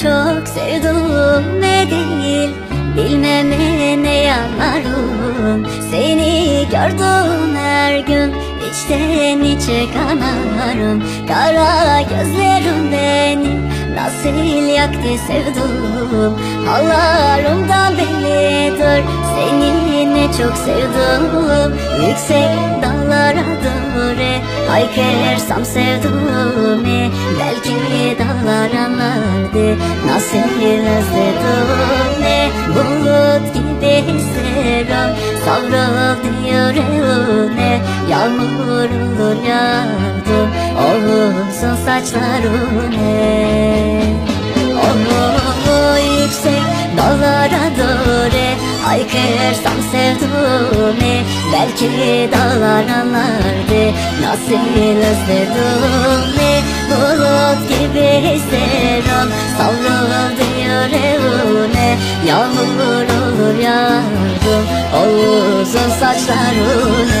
sevdum ne değil. Bilmeme ne yanarım Seni gördüm her gün İçten içe kanarım. Kara gözlerim beni Nasıl yaktı sevdum Hallarımdan bellidir Seni ne çok sevdim Yüksek dağlara doğru Haykırsam sevduğumu Belki dağlar anlardı Nasıl özledim ne? Bulut gibi hissediyorum Savruldu yüreğime Yağmur olur yağdı O uzun saçlarına O yüksek dağlara doğru. Haykırsam sevduğumu Belki dağlar anlardı. Nasıl özledim Bulut gibi hissediyorum Savruldu yüreğime Yağmur olur yardım O uzun saçlarına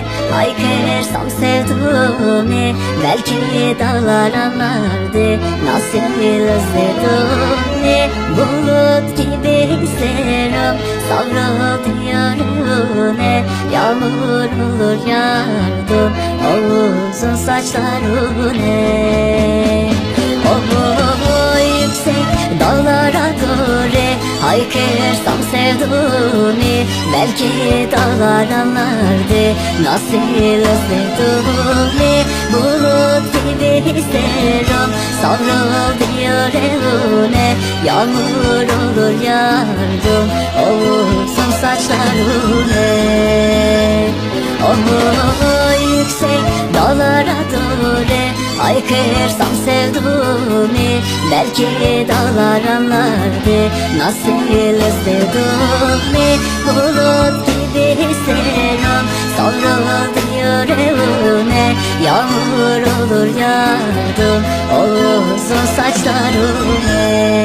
doğru Haykırsam sevduğumu Belki dağlar anlardı Nasıl özledim Bulut gibi hissediyorum. Savruldu yüreğime Yağmur olur yardım O uzun doğru Haykırsam sevduğumu Belki dağlar anlardı Nasıl özledim Bulut gibi hissediyorum. Savruldu yüreğime Yağmur olur yardım O uzun saçlarına O yüksek dağlara doğru Haykırsam sevduğumu Belki dağlar anlardı. Nasıl özledim Bulut gibi hissediyorum Savruldu yüreğime Yağmur olur yardım O uzun saçlarına